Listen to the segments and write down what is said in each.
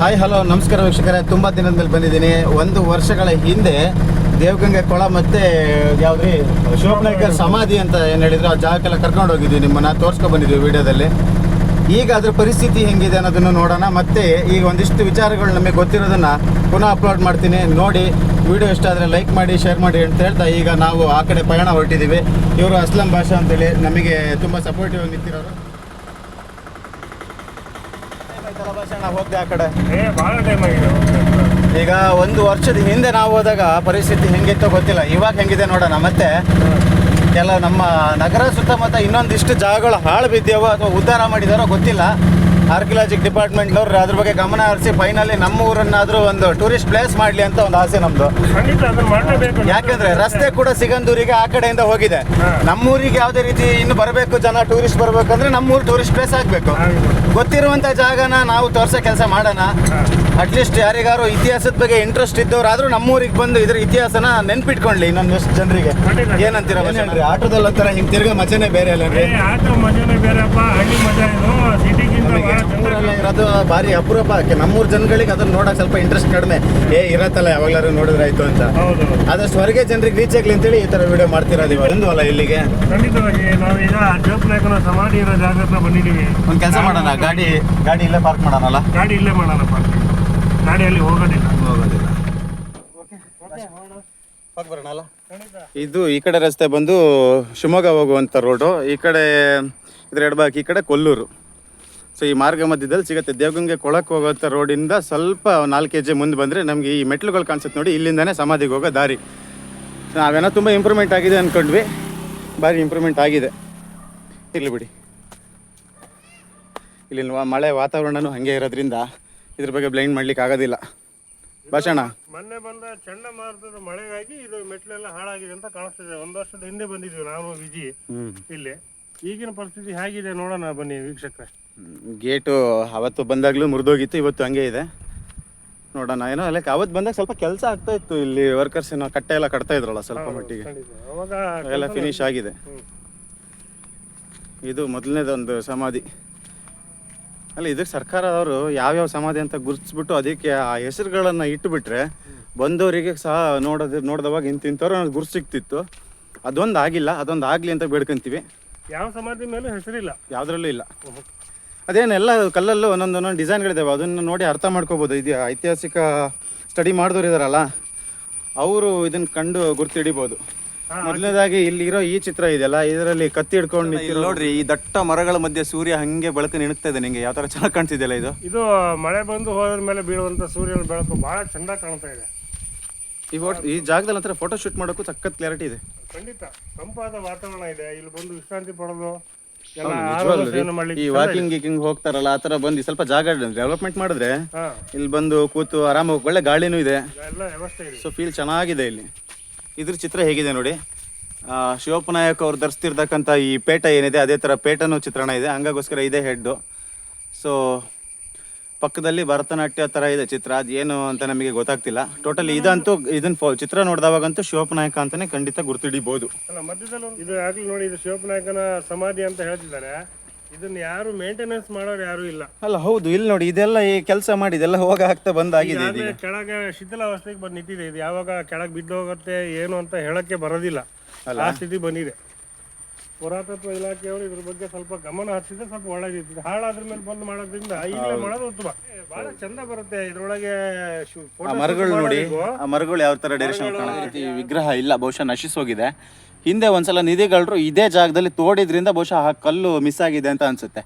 Hi hello ನಮಸ್ಕಾರ ವೀಕ್ಷಕರೇ. ತುಂಬ ದಿನದ ಮೇಲೆ ಬಂದಿದ್ದೀನಿ. ಒಂದು ವರ್ಷಗಳ ಹಿಂದೆ ದೇವಗಂಗೆ ಕೊಳ ಮತ್ತೆ, ಯಾವ್ದ್ರಿ ಶಿವನಾಯಕರ್ ಸಮಾಧಿ ಅಂತ ಏನು ಹೇಳಿದ್ರು, ಆ ಜಾಗಕ್ಕೆಲ್ಲ ಕರ್ಕೊಂಡು ಹೋಗಿದ್ವಿ ನಿಮ್ಮನ್ನ ತೋರ್ಸ್ಕೊಂಡು ಬಂದಿದ್ವಿ ವಿಡಿಯೋದಲ್ಲಿ. ಈಗ ಅದ್ರ ಪರಿಸ್ಥಿತಿ ಹೆಂಗಿದೆ ಅನ್ನೋದನ್ನು ನೋಡೋಣ. ಮತ್ತೆ ಈಗ ಒಂದಿಷ್ಟು ವಿಚಾರಗಳು ನಮಗೆ ಗೊತ್ತಿರೋದನ್ನ ಪುನಃ ಅಪ್ಲೋಡ್ ಮಾಡ್ತೀನಿ. ನೋಡಿ, ವಿಡಿಯೋ ಇಷ್ಟ ಆದರೆ ಲೈಕ್ ಮಾಡಿ ಶೇರ್ ಮಾಡಿ ಅಂತ ಹೇಳ್ತಾ ಈಗ ನಾವು ಆ ಕಡೆ ಪಯಣ ಹೊರಟಿದ್ದೀವಿ. ಇವರು ಅಸ್ಲಂ ಭಾಷಾ ಅಂತೇಳಿ ನಮಗೆ ತುಂಬ ಸಪೋರ್ಟಿವ್ ಆಗಿ ನಿಂತಿರೋರು. ಹೋಗ್ದೆ ಆ ಕಡೆ. ಏ ಭಾಳ ಟೈಮ್ ಆಗಿದೆ ಈಗ ಒಂದು ವರ್ಷದ ಹಿಂದೆ ನಾವು ಹೋದಾಗ ಪರಿಸ್ಥಿತಿ ಹೆಂಗಿತ್ತು ಗೊತ್ತಿಲ್ಲ. ಇವಾಗ ಹೆಂಗಿದೆ ನೋಡೋಣ. ಮತ್ತೆ ಎಲ್ಲ ನಮ್ಮ ನಗರ ಸುತ್ತಮುತ್ತ ಇನ್ನೊಂದಿಷ್ಟು ಜಾಗಗಳು ಹಾಳು ಬಿದ್ದಾವೋ ಅಥವಾ ಉದ್ಧಾರ ಮಾಡಿದಾರೋ ಗೊತ್ತಿಲ್ಲ. ಆರ್ಕಿಯಾಲಜಿಕ್ ಡಿಪಾರ್ಟ್ಮೆಂಟ್ನವ್ರು ಅದ್ರ ಬಗ್ಗೆ ಗಮನ ಹರಿಸಿ ಫೈನಲಿ ನಮ್ಮ ಊರನ್ನಾದರೂ ಒಂದು ಟೂರಿಸ್ಟ್ ಪ್ಲೇಸ್ ಮಾಡಲಿ ಅಂತ ಒಂದು ಆಸೆ ನಮ್ಮದು ಯಾಕಂದ್ರೆ ರಸ್ತೆ ಕೂಡ ಸಿಗಂದೂರಿಗೆ ಆ ಕಡೆಯಿಂದ ಹೋಗಿದೆ. ನಮ್ಮ ನಮ್ಮೂರಿಗೆ ಯಾವುದೇ ರೀತಿ ಇನ್ನು ಬರಬೇಕು ಜನ ಟೂರಿಸ್ಟ್ ಬರಬೇಕಂದ್ರೆ ನಮ್ಮೂರು ಟೂರಿಸ್ಟ್ ಪ್ಲೇಸ್ ಆಗಬೇಕು. ಗೊತ್ತಿರುವಂಥ ಜಾಗನ ನಾವು ತೋರ್ಸೋ ಕೆಲಸ ಮಾಡೋಣ. ಅಟ್ಲೀಸ್ಟ್ ಯಾರಿಗಾರು ಇತಿಹಾಸದ ಬಗ್ಗೆ ಇಂಟ್ರೆಸ್ಟ್ ನಮ್ಮ ನಮ್ಮೂರಿಗೆ ಬಂದು ಇದ್ರ ಇತಿಹಾಸನ ನೆನ್ಪಿಟ್ಕೊಳ್ಳಿ ಇನ್ನೊಂದಷ್ಟು ಜನರಿಗೆ. ಏನಂತೀರಾ ಆಟೋದಲ್ಲಿ ಒಂಥರ ಹಿಂಗೆ ತಿರ್ಗೋ ಮಜಾನೇ ಬೇರೆ ಅಲ್ಲ ಆಟೋ ಮಜಾನೇ ಬೇರೆಪ್ಪ ಹಳ್ಳಿ ಮಜಾ ಏನು ಸಿಟಿಗಿಂತ ನಮ್ಮೂರಲ್ಲೇ ಇರೋದು ಭಾರಿ ಅಪರೂಪ. ನಮ್ಮೂರ್ ಜನಗಳಿಗೆ ಅದನ್ನ ನೋಡಕ್ ಸ್ವಲ್ಪ ಇಂಟ್ರೆಸ್ಟ್ ಕಡಿಮೆ. ಏ ಇರತ್ತಲ್ಲ ಯಾವಾಗ್ಲಾರು ನೋಡಿದ್ರೆ ಆಯ್ತು ಅಂತ. ಹೌದು ಆದಷ್ಟು ಹೊರಗೆ ಜನರಿಗೆ ರೀಚ್ ಆಗ್ಲಿ ಅಂತೇಳಿ ಈ ತರ ವಿಡಿಯೋ ಮಾಡ್ತಿರೋದು ಇವಾಗ ಅಲ್ಲ ಇಲ್ಲಿಗೆ? ಖಂಡಿತವಾಗಿ ನಾವೀಗ ಜೋಪನಾಯಕನ ಸಮಾಧಿ ಇರೋ ಜಾಗ ಹತ್ರ ಬಂದಿದ್ದೀವಿ. ಒಂದ್ ಕೆಲಸ ಮಾಡೋಣ ಗಾಡಿ ಗಾಡಿ ಇಲ್ಲೇ ಪಾರ್ಕ್ ಮಾಡೋಣಲ್ಲ? ಗಾಡಿ ಇಲ್ಲೇ ಮಾಡೋಣಪ್ಪ ಗಾಡಿಯಲ್ಲಿ ಹೋಗೋದಿಲ್ಲ. ಹೋಗೋದಿಲ್ಲ. ಇದು ಈ ಕಡೆ ರಸ್ತೆ ಬಂದು ಶಿವಮೊಗ್ಗ ಹೋಗುವಂಥ ರೋಡು ಈ ಕಡೆ ಇದ್ರ ಎಡಬಾಕಿ ಈ ಕಡೆ ಕೊಲ್ಲೂರು. ಸೊ ಈ ಮಾರ್ಗ ಮಧ್ಯದಲ್ಲಿ ಸಿಗುತ್ತೆ. ದೇವಗಂಗೆ ಕೊಳಕ್ಕೆ ಹೋಗುವಂಥ ರೋಡಿಂದ ಸ್ವಲ್ಪ ನಾಲ್ಕು ಹೆಜ್ಜೆ ಮುಂದೆ ಬಂದರೆ ನಮಗೆ ಈ ಮೆಟ್ಲುಗಳು ಕಾಣಿಸುತ್ತೆ ನೋಡಿ ಇಲ್ಲಿಂದನೇ ಸಮಾಧಿಗೆ ಹೋಗೋ ದಾರಿ. ನಾವೇನೋ ತುಂಬ ಇಂಪ್ರೂವ್ಮೆಂಟ್ ಆಗಿದೆ ಅಂದ್ಕೊಂಡ್ವಿ ಭಾರಿ ಇಂಪ್ರೂವ್ಮೆಂಟ್ ಆಗಿದೆ. ಇರಲಿ ಬಿಡಿ. ಇಲ್ಲಿನ ಮಳೆ ವಾತಾವರಣನೂ ಹಾಗೆ ಇರೋದ್ರಿಂದ ಇದ್ರ ಬಗ್ಗೆ ಬ್ಲೈಂಡ್ ಮಾಡ್ಲಿಕ್ಕೆ ಆಗೋದಿಲ್ಲ. ಭಾಷಣ. ಮೊನ್ನೆ ಬಂದ ಚಂಡಮಾರುತದ ಮಳೆಗಾಗಿ ಇದು ಮೆಟ್ಲೆಲ್ಲ ಹಾಳಾಗಿದೆ ಅಂತ ಕಾಣಿಸ್ತಿದೆ. ಒಂದು ವರ್ಷದ ಹಿಂದೆ ಬಂದಿದ್ವಿ ನಾವು ವಿಜಿ. ಇಲ್ಲಿ. ಈಗಿನ ಪರಿಸ್ಥಿತಿ ಹೇಗಿದೆ ನೋಡೋಣ ಬನ್ನಿ ವೀಕ್ಷಕರೇ. ಗೇಟು ಅವತ್ತು ಬಂದಾಗಲೂ ಮುರಿದೋಗಿತ್ತು ಇವತ್ತು ಹಂಗೆ ಇದೆ. ನೋಡೋಣ ಏನೋ ಲೈಕ್ ಅವತ್ತು ಬಂದಾಗ ಸ್ವಲ್ಪ ಕೆಲಸ ಆಗ್ತಾ ಇತ್ತು ಇಲ್ಲಿ ವರ್ಕರ್ಸ್ ಏನೋ ಕಟ್ಟೆ ಎಲ್ಲ ಕಟ್ತಾ ಇದ್ರಲ್ಲ ಸ್ವಲ್ಪ ಮಟ್ಟಿಗೆ. ಎಲ್ಲ ಫಿನಿಶ್ ಆಗಿದೆ. ಇದು ಮೊದಲನೇದೊಂದು ಸಮಾಧಿ. ಅಲ್ಲ ಇದಕ್ಕೆ ಸರ್ಕಾರದವರು ಯಾವ್ಯಾವ ಸಮಾಧಿ ಅಂತ ಗುರುತಿಸ್ಬಿಟ್ಟು ಅದಕ್ಕೆ ಆ ಹೆಸರುಗಳನ್ನು ಇಟ್ಟುಬಿಟ್ರೆ ಬಂದವರಿಗೆ ಸಹ ನೋಡೋದು ನೋಡಿದವಾಗ ಇಂತಿಂಥವ್ರು ಅನ್ನೋದು ಗುರು ಸಿಕ್ತಿತ್ತು ಅದೊಂದು ಆಗಿಲ್ಲ ಅದೊಂದು ಆಗಲಿ ಅಂತ ಬೇಡ್ಕೊಂತೀವಿ. ಯಾವ ಸಮಾಧಿ ಮೇಲೂ ಹೆಸರಿಲ್ಲ. ಯಾವುದ್ರಲ್ಲೂ ಇಲ್ಲ. ಅದೇನೆಲ್ಲ ಕಲ್ಲಲ್ಲೂ ಒಂದೊಂದು ಒಂದೊಂದು ಡಿಸೈನ್ಗಳಿದ್ದಾವೆ ಅದನ್ನು ನೋಡಿ ಅರ್ಥ ಮಾಡ್ಕೋಬೋದು. ಇದು ಐತಿಹಾಸಿಕ ಸ್ಟಡಿ ಮಾಡಿದವ್ರು ಇದ್ದಾರಲ್ಲ ಅವರು ಇದನ್ನು ಕಂಡು ಗುರ್ತು ಹಿಡಿಬೋದು. ಮೊದಲನೇದಾಗಿ ಇಲ್ಲಿರೋ ಈ ಚಿತ್ರ ಇದೆಯಲ್ಲ ಇದರಲ್ಲಿ ಕತ್ತಿ ಹಿಡ್ಕೊಂಡು ನೋಡ್ರಿ ಈ ದಟ್ಟ ಮರಗಳ ಮಧ್ಯೆ ಸೂರ್ಯ ಹಂಗೆ ಬೆಳಕು ನಿಣುತ್ತಾ ಇದೆ ನಿಂಗೆ. ಯಾವ ಥರ ಚೆನ್ನಾಗಿ ಕಾಣ್ತಿದೆಯಲ್ಲ ಇದು? ಇದು ಮಳೆ ಬಂದು ಹೋದ ಮೇಲೆ ಬೀಳುವಂತ ಸೂರ್ಯನ ಬೆಳಕು ಬಹಳ ಚಂದ ಕಾಣ್ತಾ ಇದೆ. ಈ ಫೋಟೋ ಈ ಜಾಗದಲ್ಲಿ ಹತ್ರ ಫೋಟೋ ಶೂಟ್ ಮಾಡೋಕ್ಕೂ ಸಖತ್ ಕ್ಲಾರಿಟಿ ಇದೆ. ಖಂಡಿತ ತಂಪಾದ ವಾತಾವರಣ ಇದೆ. ಇಲ್ಲಿ ಬಂದು ವಿಶ್ರಾಂತಿ ಪಡೆದು ಎಲ್ಲ ಹೌದು, ನಿಜವಾಗ್ಲೂ ಸೇವನೆ ಈ ಮಾಡ್ಲಿಕ್ಕೆ ವಾಕಿಂಗ್ ಗೀಕಿಂಗ್ ಹೋಗ್ತಾರಲ್ಲ ಆತರ ಬಂದ್ ಬಂದು ಸ್ವಲ್ಪ ಜಾಗ ಡೆವಲಪ್ಮೆಂಟ್ ಮಾಡಿದ್ರೆ ಹಾ. ಇಲ್ಲಿ ಬಂದು ಕೂತು ಆರಾಮಾಗಿ ಒಳ್ಳೆ ಗಾಳಿನೂ ಇದೆ. ಎಲ್ಲ ವ್ಯವಸ್ಥೆ ಇದೆ. ಸೊ ಫೀಲ್ ಚೆನ್ನಾಗಿದೆ ಇಲ್ಲಿ. ಇದ್ರ ಚಿತ್ರ ಹೇಗಿದೆ ನೋಡಿ. ಆ, ಶಿವಪ್ಪ ನಾಯಕ್ ಅವ್ರು ಧರಿಸ್ತಿರ್ತಕ್ಕಂಥ ಈ ಪೇಟ ಏನಿದೆ ಅದೇ ಥರ ಪೇಟನು ಚಿತ್ರಣ ಇದೆ. ಹಂಗಾಗೋಸ್ಕರ ಇದೆ ಹೆಡ್ಡು ಸೊ ಪಕ್ಕದಲ್ಲಿ ಭರತನಾಟ್ಯ ತರ ಇದೆ ಚಿತ್ರ. ಅದು ಏನು ಅಂತ ನಮಗೆ ಗೊತ್ತಾಗ್ತಿಲ್ಲ. ಟೋಟಲಿ ಇದಂತೂ ಇದನ್ನ ಫೋ ಚಿತ್ರ ನೋಡಿದವಾಗಂತೂ ಶಿವಪ್ಪ ನಾಯಕ ಅಂತಾನೆ ಖಂಡಿತ ಗುರ್ತಿಡಿಬೋದು. ಅಲ್ಲ ಮಧ್ಯದಲ್ಲಿ ಒಂದು- ಇದು ಆಗ್ಲಿ ನೋಡಿ ಇದು ಶಿವಪ್ಪನಾಯಕನ ಸಮಾಧಿ ಅಂತ ಹೇಳ್ತಿದ್ದಾರೆ ಇದನ್ನ ಯಾರು ಮೇಂಟೆನೆನ್ಸ್ ಮಾಡೋರು ಯಾರು ಇಲ್ಲ. ಅಲ್ಲ ಹೌದು ಇಲ್ಲಿ ನೋಡಿ ಇದೆಲ್ಲ ಈ ಕೆಲಸ ಮಾಡಿ ಇದೆಲ್ಲ ಹೋಗ ಆಗ್ತಾ ಬಂದಾಗಿದೆ ಇದೀಗ. ಕೆಳಗೆ ಶಿಥಿಲಾವಸ್ಥೆಗೆ ಬಂದು ನಿಂತಿದೆ. ಇದು ಯಾವಾಗ ಕೆಳಗೆ ಬಿದ್ದೋಗತ್ತೆ ಏನು ಅಂತ ಹೇಳಕ್ಕೆ ಬರೋದಿಲ್ಲ. ಆ ಸ್ಥಿತಿ ಬಂದಿದೆ. ಪುರಾತತ್ವ ಇಲಾಖೆಯವರು ಇದ್ರ ಬಗ್ಗೆ ಸ್ವಲ್ಪ ಗಮನ ಹರಿಸಿದ್ರೆ ಸ್ವಲ್ಪ ಒಳ್ಳೇದಿತ್ತು ಹಾಳಾದ್ರ ಮೇಲೆ ಬಂದ್ ಮಾಡೋದ್ರಿಂದ ಈಗಲೇ ಮಾಡೋದು ಉತ್ತಮ. ಬಹಳ ಚಂದ ಬರುತ್ತೆ ಇದ್ರೊಳಗೆ ಆ ಮರಗಳು ನೋಡಿ ಆ ಮರಗಳು ಯಾವ ತರ ಡೈರೆಕ್ಷನ್ ವಿಗ್ರಹ ಇಲ್ಲ ಬಹುಶಃ ನಶಿಸೋಗಿದೆ. ಹಿಂದೆ ಒಂದ್ಸಲ ನಿಧಿಗಳರು ಇದೇ ಜಾಗದಲ್ಲಿ ತೋಡಿದ್ರಿಂದ ಬಹುಶಃ ಆ ಕಲ್ಲು ಮಿಸ್ ಆಗಿದೆ ಅಂತ ಅನ್ಸುತ್ತೆ.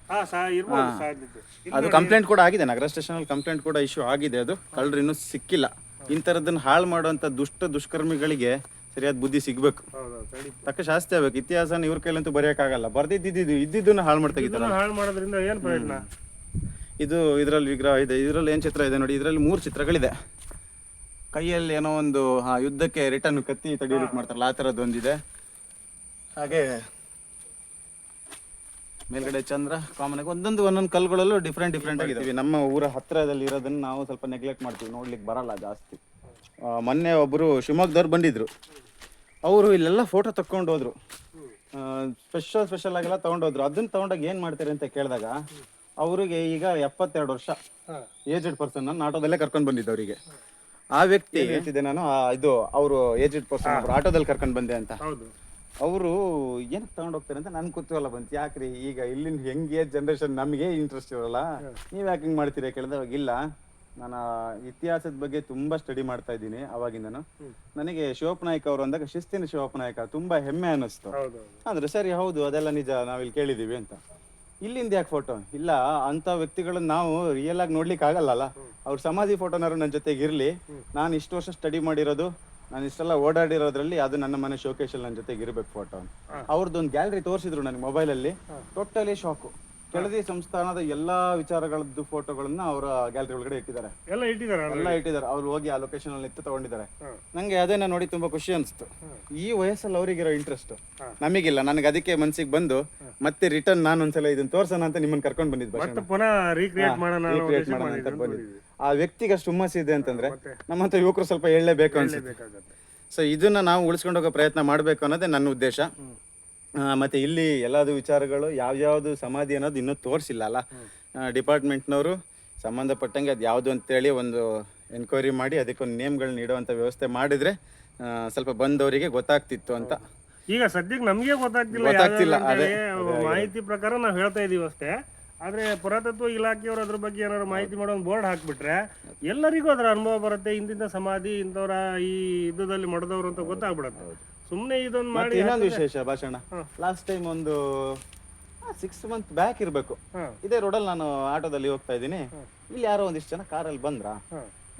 ಅದು ಕಂಪ್ಲೇಂಟ್ ಕೂಡ ಆಗಿದೆ ನಗರ ಸ್ಟೇಷನ್ ಅಲ್ಲಿ ಕಂಪ್ಲೇಂಟ್ ಕೂಡ ಇಶ್ಯೂ ಆಗಿದೆ ಅದು. ಕಳ್ಳರು ಇನ್ನೂ ಸಿಕ್ಕಿಲ್ಲ. ಇಂಥರದನ್ನ ಹಾಳು ಮಾಡುವಂತ ದುಷ್ಟ ದುಷ್ಕರ್ಮಿಗಳಿಗೆ ಸರಿಯಾದ ಬುದ್ಧಿ ಸಿಗ್ಬೇಕು. ಹೌದೌದು ಖಂಡಿತ ತಕ್ಕ ಶಾಸ್ತಿ ಆಗ್ಬೇಕು. ಇತಿಹಾಸನ ಇವ್ರ ಕೈಲಂತೂ ಬರೆಯಕ್ಕಾಗಲ್ಲ. ಬರ್ದಿದ್ದಿದ್ದು ಇದ್ದಿದ್ದನ್ನ ಹಾಳು ಮಾಡ್ತಾ ಇದನ್ನ ಹಾಳು ಮಾಡೋದ್ರಿಂದ ಏನ್ ಪ್ರಯೋಜನ? ಇದು ಇದರಲ್ಲಿ ವಿಗ್ರಹ ಇದೆ. ಇದರಲ್ಲಿ ಏನು ಚಿತ್ರ ಇದೆ ನೋಡಿ. ಇದರಲ್ಲಿ ಮೂರು ಚಿತ್ರಗಳಿದೆ. ಕೈಯಲ್ಲಿ ಏನೋ ಒಂದು ಹಾ ಯುದ್ಧಕ್ಕೆ ರಿಟರ್ನ್ ಕತ್ತಿ ತಡಿಲಿಕ್ಕೆ ಮಾಡ್ತಾರಲ್ಲ ಆ ಥರದ್ದು ಒಂದಿದೆ. ಹಾಗೆ ಮೇಲ್ಗಡೆ ಚಂದ್ರ ಕಾಮನ್ ಆಗಿ ಒಂದೊಂದು ಒಂದೊಂದು ಕಲ್ಗಳಲ್ಲೂ ಡಿಫ್ರೆಂಟ್ ಡಿಫ್ರೆಂಟ್ ಆಗಿದ್ದಾವೆ ನಮ್ಮ ಊರ ಹತ್ತಿರದಲ್ಲಿ ಇರೋದನ್ನ ನಾವು ಸ್ವಲ್ಪ ನೆಗ್ಲೆಕ್ಟ್ ಮಾಡ್ತೀವಿ. ನೋಡ್ಲಿಕ್ಕೆ ಬರಲ್ಲ ಜಾಸ್ತಿ. ಆ, ಮೊನ್ನೆ ಒಬ್ಬರು ಶಿವಮೊಗ್ಗದವ್ರು ಬಂದಿದ್ರು. ಅವರು ಇಲ್ಲೆಲ್ಲ ಫೋಟೋ ತಕ್ಕೊಂಡು ಹೋದ್ರು. ಸ್ಪೆಷಲ್ ಸ್ಪೆಷಲ್ ಆಗೆಲ್ಲ ತೊಗೊಂಡೋದ್ರು ಅದನ್ನ ತಗೊಂಡಾಗ ಏನು ಮಾಡ್ತಾರೆ ಅಂತ ಕೇಳಿದಾಗ ಅವರಿಗೆ ಈಗ ಎಪ್ಪತ್ತೆರಡು ವರ್ಷ. ಏಜೆಡ್ ಪರ್ಸನ್ ನಾನು ಆಟೋದಲ್ಲೇ ಕರ್ಕೊಂಡು ಬಂದಿದ್ದೆ ಅವರಿಗೆ. ಆ ವ್ಯಕ್ತಿ ಹೇಳ್ತಿದ್ದೆ ನಾನು? ಇದು ಅವರು ಏಜೆಡ್ ಪರ್ಸನ್ ಆಟೋದಲ್ಲಿ ಕರ್ಕೊಂಡು ಬಂದೆ ಅಂತ. ಹೌದು. ಅವರು ಏನಕ್ಕೆ ತಗೊಂಡು ಹೋಗ್ತಾರೆ ಅಂತ ನನ್ ಕುತೂಹಲ ಬಂತು. ಯಾಕ್ರಿ ಈಗ ಇಲ್ಲಿನ ಹೆಂಗೆ ಜನರೇಷನ್ ನಮಗೆ ಇಂಟ್ರೆಸ್ಟ್ ಇರಲ್ಲ? ನೀವ್ ಯಾಕೆ ಹಿಂಗ್ ಮಾಡ್ತೀರಾ ಕೇಳಿದ್ರೆ ಅವಾಗ ಇಲ್ಲ. ನಾನು ಇತಿಹಾಸದ ಬಗ್ಗೆ ತುಂಬಾ ಸ್ಟಡಿ ಮಾಡ್ತಾ ಇದ್ದೀನಿ ಅವಾಗಿಂದನು. ನನಗೆ ಶಿವಪ್ಪನಾಯಕ್ ಅವರು ಅಂದಾಗ ಶಿಸ್ತಿನ ಶಿವಪ್ಪನಾಯಕ ತುಂಬಾ ಹೆಮ್ಮೆ ಅನ್ನಿಸ್ತು. ಅಂದ್ರೆ ಸರಿ ಹೌದು ಅದೆಲ್ಲ ನಿಜ ನಾವಿಲ್ಲಿ ಕೇಳಿದೀವಿ ಅಂತ. ಇಲ್ಲಿಂದ ಯಾಕೆ ಫೋಟೋ ಇಲ್ಲ ಅಂತ ವ್ಯಕ್ತಿಗಳನ್ನ ನಾವು ರಿಯಲ್ ಆಗಿ ನೋಡ್ಲಿಕ್ಕೆ ಆಗಲ್ಲಲ್ಲ. ಅವ್ರ ಸಮಾಧಿ ಫೋಟೋನಾರು ನನ್ನ ಜೊತೆಗೆ ಇರ್ಲಿ. ನಾನು ಇಷ್ಟು ವರ್ಷ ಸ್ಟಡಿ ಮಾಡಿರೋದು ನಾನು ಇಷ್ಟೆಲ್ಲ ಓಡಾಡಿರೋದ್ರಲ್ಲಿ ಅದು ನನ್ನ ಮನೆ ಶೋಕೇಶಲ್ಲಿ ನನ್ನ ಜೊತೆಗೆ ಇರಬೇಕು ಫೋಟೋ ಅವ್ರದ್ದು ಒಂದು ಗ್ಯಾಲರಿ ತೋರಿಸಿದ್ರು ನನಗೆ ಮೊಬೈಲಲ್ಲಿ ಟೋಟಲಿ ಶಾಕು ಕೆಳದಿ ಸಂಸ್ಥಾನದ ಎಲ್ಲಾ ವಿಚಾರಗಳದ್ದು ಫೋಟೋಗಳನ್ನ ಅವರ ಗ್ಯಾಲರಿ ಒಳಗಡೆ ಇಟ್ಟಿದ್ದಾರೆ. ಎಲ್ಲ ಇಟ್ಟಿದ್ದಾರೆ ಎಲ್ಲ ಇಟ್ಟಿದ್ದಾರೆ. ಅವ್ರು ಹೋಗಿ ಆ ಲೊಕೇಶನ್ ಅಲ್ಲಿ ಇತ್ತು ತಗೊಂಡಿದ್ದಾರೆ. ನಂಗೆ ಅದನ್ನ ನೋಡಿ ತುಂಬಾ ಖುಷಿ ಅನಿಸ್ತು. ಈ ವಯಸ್ಸಲ್ಲಿ ಅವರಿಗಿರೋ ಇಂಟ್ರೆಸ್ಟ್ ನಮಗಿಲ್ಲ. ನನಗೆ ಅದಕ್ಕೆ ಮನ್ಸಿಗೆ ಬಂದು ಮತ್ತೆ ರಿಟರ್ನ್ ನಾನು ಒಂದ್ಸಲ ಇದನ್ನ ತೋರ್ಸೋಣ ಅಂತ ನಿಮ್ಮನ್ನ ಕರ್ಕೊಂಡು ಬಂದಿದ್ದು ಪುನಃ ರೀಕ್ರಿಯೇಟ್ ಮಾಡೋಣ ಅಂತ ಬಂದಿದ್ದು. ಆ ವ್ಯಕ್ತಿಗೆ ಅಷ್ಟು ಹುಮ್ಮಸ್ ಇದೆ ಅಂತಂದ್ರೆ ನಮ್ಮಂತ ಯುವಕರು ಸ್ವಲ್ಪ ಹೇಳಲೇಬೇಕು ಅನ್ಸುತ್ತೆ. ಸೊ ಇದನ್ನ ನಾವು ಉಳಿಸ್ಕೊಂಡು ಹೋಗೋ ಪ್ರಯತ್ನ ಮಾಡಬೇಕು ಅನ್ನೋದೇ ನನ್ನ ಉದ್ದೇಶ. ಮತ್ತೆ ಇಲ್ಲಿ ಎಲ್ಲಾದು ವಿಚಾರಗಳು ಯಾವ್ಯಾವ್ದು ಸಮಾಧಿ ಅನ್ನೋದು ಇನ್ನೂ ತೋರಿಸಿಲ್ಲ ಅಲ್ಲ ಡಿಪಾರ್ಟ್ಮೆಂಟ್ನವರು ಸಂಬಂಧಪಟ್ಟಂಗೆ ಅದು ಯಾವುದು ಅಂತೇಳಿ ಒಂದು ಎನ್ಕ್ವೈರಿ ಮಾಡಿ ಅದಕ್ಕೊಂದು ನೇಮ್ಗಳನ್ನ ಇಡುವಂಥ ವ್ಯವಸ್ಥೆ ಮಾಡಿದ್ರೆ ಸ್ವಲ್ಪ ಬಂದವರಿಗೆ ಗೊತ್ತಾಗ್ತಿತ್ತು ಅಂತ. ಈಗ ಸದ್ಯಕ್ಕೆ ನಮಗೆ ಗೊತ್ತಾಗ್ತಿಲ್ಲ. ಗೊತ್ತಾಗ್ತಿಲ್ಲ, ಅದೇ ಮಾಹಿತಿ ಪ್ರಕಾರ ನಾವು ಹೇಳ್ತಾ ಇದೀವಿ ಅಷ್ಟೇ. ಆದ್ರೆ ಪುರಾತತ್ವ ಇಲಾಖೆಯವರು ಅದ್ರ ಬಗ್ಗೆ ಏನಾದ್ರು ಮಾಹಿತಿ ಮಾಡೋ ಒಂದು ಬೋರ್ಡ್ ಹಾಕ್ಬಿಟ್ರೆ ಎಲ್ಲರಿಗೂ ಅದರ ಅನುಭವ ಬರುತ್ತೆ. ಇಂದಿಂದ ಸಮಾಧಿ ಇಂಥವ್ರ ಈ ಯುದ್ಧದಲ್ಲಿ ಮಡದವ್ರು ಅಂತ ಗೊತ್ತಾಗ್ಬಿಡತ್ತೆ. ಸುಮ್ಮನೆ ಇದೊಂದು ಮತ್ತೆ ಮಾಡಿ ಇನ್ನೊಂದು ವಿಶೇಷ ಭಾಷಣ. ಲಾಸ್ಟ್ ಟೈಮ್ ಒಂದು ಸಿಕ್ಸ್ ಮಂತ್ ಬ್ಯಾಕ್ ಇರಬೇಕು. ಇದೆ ರೋಡಲ್ಲಿ ನಾನು ಆಟೋದಲ್ಲಿ ಹೋಗ್ತಾ ಇದ್ದೀನಿ. ಇಲ್ಲಿ ಯಾರೋ ಒಂದಿಷ್ಟು ಜನ ಕಾರಲ್ಲಿ ಬಂದ್ರ?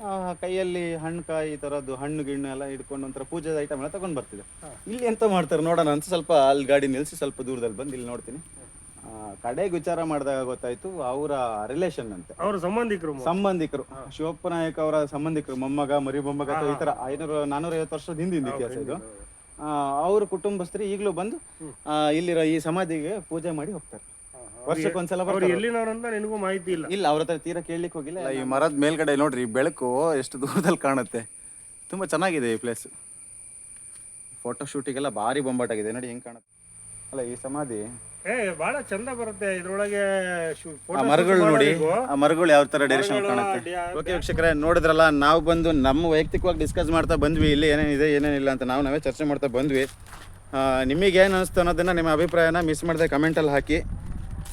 ಆ, ಕೈಯಲ್ಲಿ ಹಣ್ಣು ಕಾಯಿ ಈ ತರದ್ದು ಹಣ್ಣು ಗಿಣ್ಣು ಎಲ್ಲ ಹಿಡ್ಕೊಂಡು ಒಂಥರ ಪೂಜೆದ ಐಟಮ್ ಎಲ್ಲ ತಗೊಂಡ್ ಬರ್ತಿದ್ದೆ. ಇಲ್ಲಿ ಎಂತ ಮಾಡ್ತಾರೆ ನೋಡೋಣ ಅಂತ ಸ್ವಲ್ಪ ಅಲ್ಲಿ ಗಾಡಿ ನಿಲ್ಸಿ ಸ್ವಲ್ಪ ದೂರದಲ್ಲಿ ಬಂದು ಇಲ್ಲಿ ನೋಡ್ತೀನಿ. ಆ, ಕಡೆಗೆ ವಿಚಾರ ಮಾಡಿದಾಗ ಗೊತ್ತಾಯ್ತು ಅವರ ರಿಲೇಷನ್ ಅಂತೆ. ಅವ್ರ ಸಂಬಂಧಿಕರು ಮೊ- ಸಂಬಂಧಿಕರು. ಶಿವಪ್ಪ ನಾಯಕ್ ಅವರ ಸಂಬಂಧಿಕರು ಮೊಮ್ಮಗ ಮರಿ ಮೊಮ್ಮಗ ಅಥವಾ ಈ ತರ ಐನೂರ ನಾನೂರ ಐವತ್ತು ವರ್ಷದ ಹಿಂದಿನ ಇತಿಹಾಸ ಇದು. ಅವ್ರ ಕುಟುಂಬಸ್ಥರು ಈಗಲೂ ಬಂದು ಆ, ಇಲ್ಲಿರೋ ಈ ಸಮಾಧಿಗೆ ಪೂಜೆ ಮಾಡಿ ಹೋಗ್ತಾರೆ. ವರ್ಷಕ್ಕೊಂದ್ಸಲ ಅವ್ರು ಬರ್ತಾರೆ ಎಲ್ಲಿನವ್ರು ಅಂತ ನಿನಗೂ ಮಾಹಿತಿ ಇಲ್ಲ. ಇಲ್ಲ ಅವ್ರ ಹತ್ರ ತೀರಾ ಕೇಳಲಿಕ್ಕೆ ಹೋಗಿಲ್ಲ. ಈ ಮರದ ಮೇಲ್ಗಡೆ ನೋಡ್ರಿ ಬೆಳಕು ಎಷ್ಟು ದೂರದಲ್ಲಿ ಕಾಣುತ್ತೆ. ತುಂಬಾ ಚೆನ್ನಾಗಿದೆ ಈ ಪ್ಲೇಸ್ ಫೋಟೋ ಶೂಟಿಗೆಲ್ಲ ಭಾರಿ ಬೊಂಬಾಟಾಗಿದೆ ನೋಡಿ ಹೆಂಗ್ ಕಾಣುತ್ತೆ. ಅಲ್ಲ ಈ ಸಮಾಧಿ ಏ ಬಹಳ ಚಂದ ಬರುತ್ತೆ. ಇದ್ರೊಳಗೆ ಶು- ಆ photo ಮರಗಳು ನೋಡಿ ಆ ಮರಗಳು ಯಾವ ತರ ಡೈರೆಕ್ಷನ್ ಕಾಣುತ್ತೆ? ಓಕೆ ವೀಕ್ಷಕರೇ ನೋಡಿದ್ರಲ್ಲ ನಾವು ಬಂದು ನಮ್ಮ ವೈಯಕ್ತಿಕವಾಗಿ ಡಿಸ್ಕಸ್ ಮಾಡ್ತಾ ಬಂದ್ವಿ. ಇಲ್ಲಿ ಏನೇನಿದೆ ಏನೇನಿಲ್ಲ ಅಂತ ನಾವು ನಾವೇ ಚರ್ಚೆ ಮಾಡ್ತಾ ಬಂದ್ವಿ. ನಿಮಗೆ ಏನು ಅನಿಸ್ತು ಅನ್ನೋದನ್ನ ನಿಮ್ಮ ಅಭಿಪ್ರಾಯನ ಮಿಸ್ ಮಾಡದೆ ಕಮೆಂಟಲ್ಲಿ ಹಾಕಿ.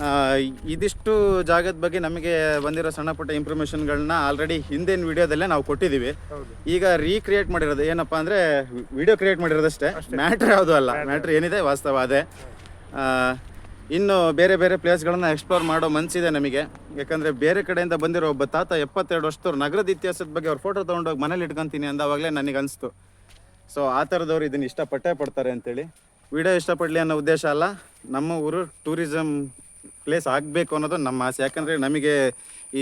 ಆ, ಇದಿಷ್ಟು ಜಾಗದ ಬಗ್ಗೆ ನಮಗೆ ಬಂದಿರೋ ಸಣ್ಣ ಪುಟ್ಟ ಇನ್ಫಾರ್ಮೇಷನ್ಗಳನ್ನ ಆಲ್ರೆಡಿ ಹಿಂದಿನ ವಿಡಿಯೋದಲ್ಲೇ ನಾವು ಕೊಟ್ಟಿದ್ದೀವಿ. ಈಗ ರೀಕ್ರಿಯೇಟ್ ಮಾಡಿರೋದು ಏನಪ್ಪಾ ಅಂದರೆ ವಿಡಿಯೋ ಕ್ರಿಯೇಟ್ ಮಾಡಿರೋದಷ್ಟೇ. ಮ್ಯಾಟ್ರ್ ಯಾವುದು ಅಲ್ಲ. ಮ್ಯಾಟ್ರ್ ಏನಿದೆ ವಾಸ್ತವ ಅದೇ. ಆ, ಇನ್ನು ಬೇರೆ ಬೇರೆ ಪ್ಲೇಸ್ಗಳನ್ನ ಎಕ್ಸ್ಪ್ಲೋರ್ ಮಾಡೋ ಮನಸ್ಸಿದೆ ನಮಗೆ. ಯಾಕಂದರೆ ಬೇರೆ ಕಡೆಯಿಂದ ಬಂದಿರೋ ಒಬ್ಬ ತಾತ ಎಪ್ಪತ್ತೆರಡು ವರ್ಷದವ್ರು ನಗರದ ಇತಿಹಾಸದ ಬಗ್ಗೆ ಅವ್ರ ಫೋಟೋ ತೊಗೊಂಡೋಗಿ ಮನೇಲಿ ಇಟ್ಕೊಂತೀನಿ ಅಂದಾವಾಗಲೇ ನನಗೆ ಅನಿಸ್ತು. ಸೊ ಆ ಥರದವ್ರು ಇದನ್ನು ಇಷ್ಟಪಟ್ಟೇ ಪಡ್ತಾರೆ ಅಂತೇಳಿ. ವಿಡಿಯೋ ಇಷ್ಟಪಡಲಿ ಅನ್ನೋ ಉದ್ದೇಶ ಅಲ್ಲ, ನಮ್ಮ ಊರು ಟೂರಿಸಮ್ ಪ್ಲೇಸ್ ಆಗಬೇಕು ಅನ್ನೋದು ನಮ್ಮ ಆಸೆ. ಯಾಕಂದರೆ ನಮಗೆ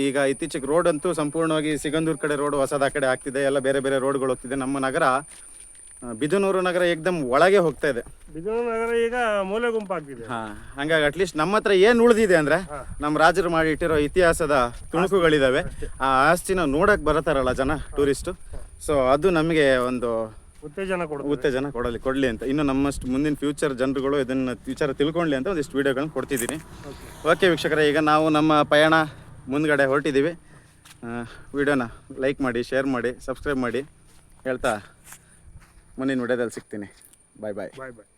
ಈಗ ಇತ್ತೀಚೆಗೆ ರೋಡ್ ಅಂತೂ ಸಂಪೂರ್ಣವಾಗಿ ಸಿಗಂದೂರು ಕಡೆ ರೋಡ್ ಹೊಸದ ಕಡೆ ಆಗ್ತಿದೆ, ಎಲ್ಲ ಬೇರೆ ಬೇರೆ ರೋಡ್ಗಳು ಹೋಗ್ತಿದೆ. ನಮ್ಮ ನಗರ ಬಿದನೂರು ನಗರ ಏಕ್ದಮ್ ಒಳಗೆ ಹೋಗ್ತಾ ಇದೆ. ಬಿದನೂರು ನಗರ ಈಗ ಮೂಲೆ ಗುಂಪಾಗ್ತಿದೆ. ಹಾ ಹಂಗಾಗಿ ಅಟ್ಲೀಸ್ಟ್ ನಮ್ಮ ಹತ್ರ ಏನು ಉಳಿದಿದೆ ಅಂದ್ರೆ ನಮ್ಮ ರಾಜರು ಮಾಡಿ ಇಟ್ಟಿರೋ ಇತಿಹಾಸದ ತುಣುಕುಗಳಿದಾವೆ. ಆ ಆಸ್ತಿನ ನೋಡಕ್ ಬರತಾರಲ್ಲ ಜನ ಟೂರಿಸ್ಟ್. ಸೊ ಅದು ನಮಗೆ ಒಂದು ಉತ್ತೇಜನ ಕೊಡ ಉತ್ತೇಜನ ಕೊಡಲಿ ಕೊಡಲಿ ಅಂತ. ಇನ್ನು ನಮ್ಮಷ್ಟು ಮುಂದಿನ ಫ್ಯೂಚರ್ ಜನರುಗಳು ಇದನ್ನು ವಿಚಾರ ತಿಳ್ಕೊಳ್ಳಿ ಅಂತ ಒಂದಿಷ್ಟು ವಿಡಿಯೋಗಳನ್ನು ಕೊಡ್ತಿದ್ದೀನಿ. ಓಕೆ ವೀಕ್ಷಕರೇ ಈಗ ನಾವು ನಮ್ಮ ಪಯಣ ಮುಂದ್ಗಡೆ ಹೊರಟಿದ್ದೀವಿ. ವಿಡಿಯೋನ ಲೈಕ್ ಮಾಡಿ ಶೇರ್ ಮಾಡಿ ಸಬ್ಸ್ಕ್ರೈಬ್ ಮಾಡಿ ಹೇಳ್ತಾ ಮುಂದಿನ ವಿಡಿಯೋದಲ್ಲಿ ಸಿಗ್ತೀನಿ. ಬಾಯ್ ಬಾಯ್ ಬಾಯ್ ಬಾಯ್